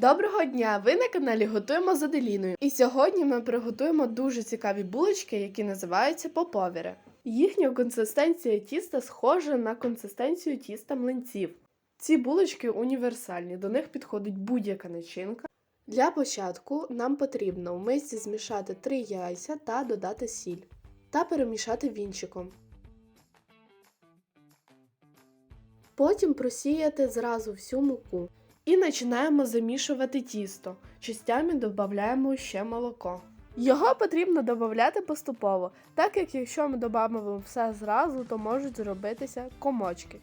Доброго дня! Ви на каналі Готуємо з Аделіною. І сьогодні ми приготуємо дуже цікаві булочки, які називаються поповіри. Їхня консистенція тіста схожа на консистенцію тіста млинців. Ці булочки універсальні, до них підходить будь-яка начинка. Для початку нам потрібно в мисці змішати 3 яйця та додати сіль та перемішати вінчиком. Потім просіяти зразу всю муку. І починаємо замішувати тісто. Частями додаємо ще молоко. Його потрібно додати поступово, так як якщо ми додамо все зразу, то можуть зробитися комочки.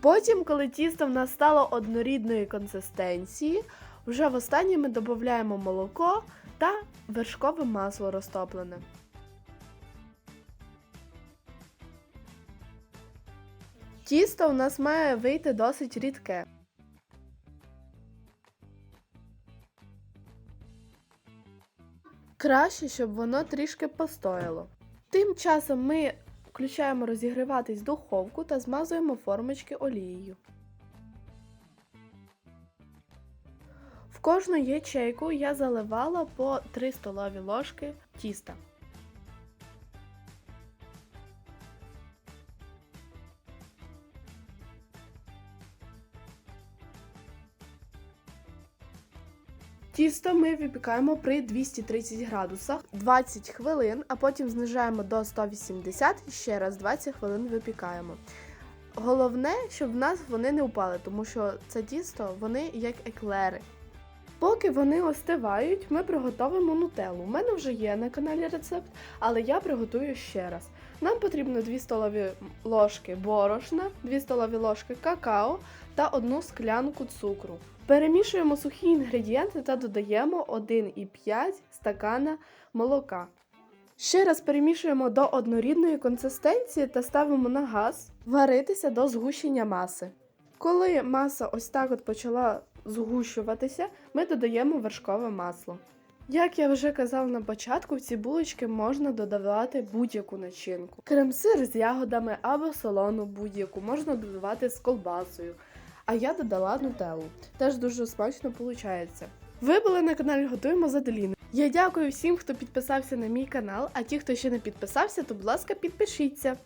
Потім, коли тісто в нас стало однорідної консистенції, вже в останнє ми додаємо молоко та вершкове масло розтоплене. Тісто у нас має вийти досить рідке. Краще, щоб воно трішки постояло. Тим часом ми включаємо розігріватись духовку та змазуємо формочки олією. В кожну ячейку я заливала по 3 столові ложки тіста. Тісто ми випікаємо при 230 градусах 20 хвилин, а потім знижаємо до 180 і ще раз 20 хвилин випікаємо. Головне, щоб в нас вони не впали, тому що це тісто вони як еклери. Поки вони остивають, ми приготовимо нутеллу. У мене вже є на каналі рецепт, але я приготую ще раз. Нам потрібно 2 столові ложки борошна, 2 столові ложки какао та 1 склянку цукру. Перемішуємо сухі інгредієнти та додаємо 1,5 стакана молока. Ще раз перемішуємо до однорідної консистенції та ставимо на газ варитися до згущення маси. Коли маса ось так от почала згущуватися, ми додаємо вершкове масло. Як я вже казав на початку, в ці булочки можна додавати будь-яку начинку. Крем-сир з ягодами або солону будь-яку, можна додавати з колбасою. А я додала нутеллу. Теж дуже смачно виходить. Ви були на каналі Готуємо з Аделіни. Я дякую всім, хто підписався на мій канал, а ті, хто ще не підписався, то будь ласка, підпишіться.